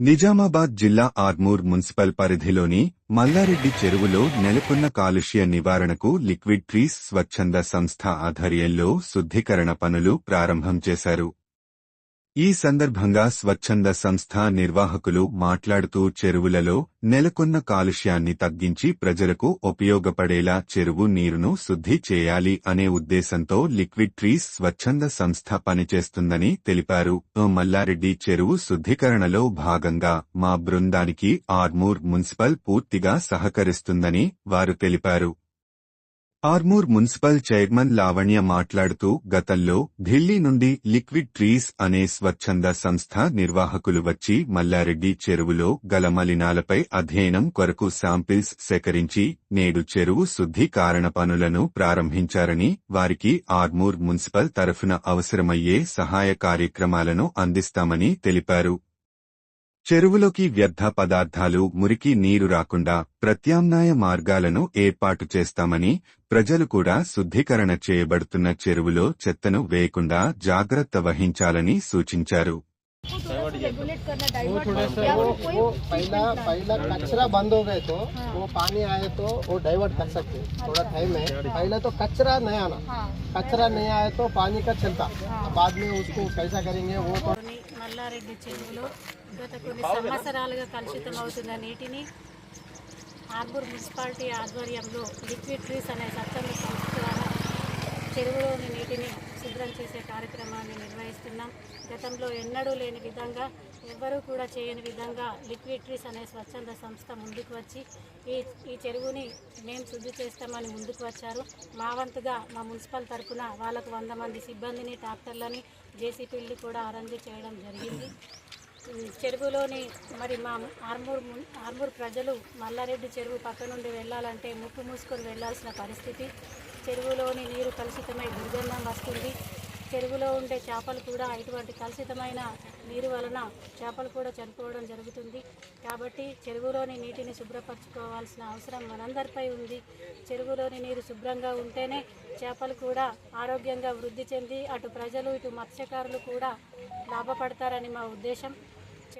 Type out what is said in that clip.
నిజామాబాద్ జిల్లా ఆర్మూర్ మున్సిపల్ పరిధిలోని మల్లారెడ్డి చెరువులో నెలకొన్న కాలుష్య నివారణకు లిక్విడ్ ట్రీస్ స్వచ్ఛంద సంస్థ ఆధ్వర్యంలో శుద్ధీకరణ పనులు ప్రారంభం చేశారు. ఈ సందర్భంగా స్వచ్ఛంద సంస్థ నిర్వాహకులు మాట్లాడుతూ చెరువులలో నెలకొన్న కాలుష్యాన్ని తగ్గించి ప్రజలకు ఉపయోగపడేలా చెరువు నీరును శుద్ధి చేయాలి అనే ఉద్దేశంతో లిక్విడ్ ట్రీస్ స్వచ్ఛంద సంస్థ పనిచేస్తుందని తెలిపారు. మల్లారెడ్డి చెరువు శుద్ధీకరణలో భాగంగా మా బృందానికి ఆర్మూర్ మున్సిపల్ పూర్తిగా సహకరిస్తుందని వారు తెలిపారు. ఆర్మూర్ మున్సిపల్ చైర్మన్ లావణ్య మాట్లాడుతూ గతంలో ఢిల్లీ నుండి లిక్విడ్ ట్రీస్ అనే స్వచ్ఛంద సంస్థ నిర్వాహకులు వచ్చి మల్లారెడ్డి చెరువులో గల మలినాలపై అధ్యయనం కొరకు శాంపిల్స్ సేకరించి నేడు చెరువు శుద్ధి కారణ పనులను ప్రారంభించారని వారికి ఆర్మూర్ మున్సిపల్ తరఫున అవసరమయ్యే సహాయ కార్యక్రమాలను అందిస్తామని తెలిపారు. చెరువులోకి వ్యర్థ పదార్థాలు మురికి నీరు రాకుండా ప్రత్యామ్నాయ మార్గాలను ఏర్పాటు చేస్తామని ప్రజలు కూడా శుద్ధీకరణ చేయబడుతున్న చెరువులో చెత్తను వేయకుండా జాగ్రత్త వహించాలని సూచించారు. रेगुलेट करना वो डाइवर्ट थोड़ा सा या वो, फिर कोई वो पहला पहला कचरा बंद हो गए तो हाँ। वो पानी आए तो वो डाइवर्ट कर सकते हैं थोड़ा टाइम में पहले तो कचरा नहीं आना हाँ कचरा नहीं आए तो पानी का चलता हाँ। बाद में उसको कैसा करेंगे वो तो లోని మల్లారెడ్డి చెరువులో గత కొన్ని సంవత్సరాలుగా కలుషితం అవుతున్న నీటిని ఆర్బూర్ మున్సిపాలిటీ ఆధ్వర్యంలో లిక్విడ్ ట్రీస్ అనే స్వచ్ఛంద సంస్థ ద్వారా చెరువులోని నీటిని శుభ్రం చేసే కార్యక్రమాన్ని నిర్వహిస్తున్నాం. గతంలో ఎన్నడూ లేని విధంగా ఎవ్వరూ కూడా చేయని విధంగా లిక్విడ్రీస్ అనే స్వచ్ఛంద సంస్థ ముందుకు వచ్చి ఈ ఈ చెరువుని మేము శుద్ధి చేస్తామని ముందుకు వచ్చారు. మా వంతుగా మా మున్సిపల్ తరఫున వాళ్ళకు వంద మంది సిబ్బందిని ట్రాక్టర్లని జేసీపీలు కూడా అరేంజ్ చేయడం జరిగింది. చెరువులోని మరి మా ఆర్మూర్ ఆర్మూర్ ప్రజలు మల్లారెడ్డి చెరువు పక్క నుండి వెళ్ళాలంటే ముక్కు మూసుకొని వెళ్ళాల్సిన పరిస్థితి. చెరువులోని నీరు కలుషితమై దుర్గంధం వస్తుంది. చెరువులో ఉండే చేపలు కూడా ఇటువంటి కలుషితమైన నీరు వలన చేపలు కూడా చనిపోవడం జరుగుతుంది. కాబట్టి చెరువులోని నీటిని శుభ్రపరచుకోవాల్సిన అవసరం మనందరిపై ఉంది. చెరువులోని నీరు శుభ్రంగా ఉంటేనే చేపలు కూడా ఆరోగ్యంగా వృద్ధి చెంది అటు ప్రజలు ఇటు మత్స్యకారులు కూడా లాభపడతారని మా ఉద్దేశం.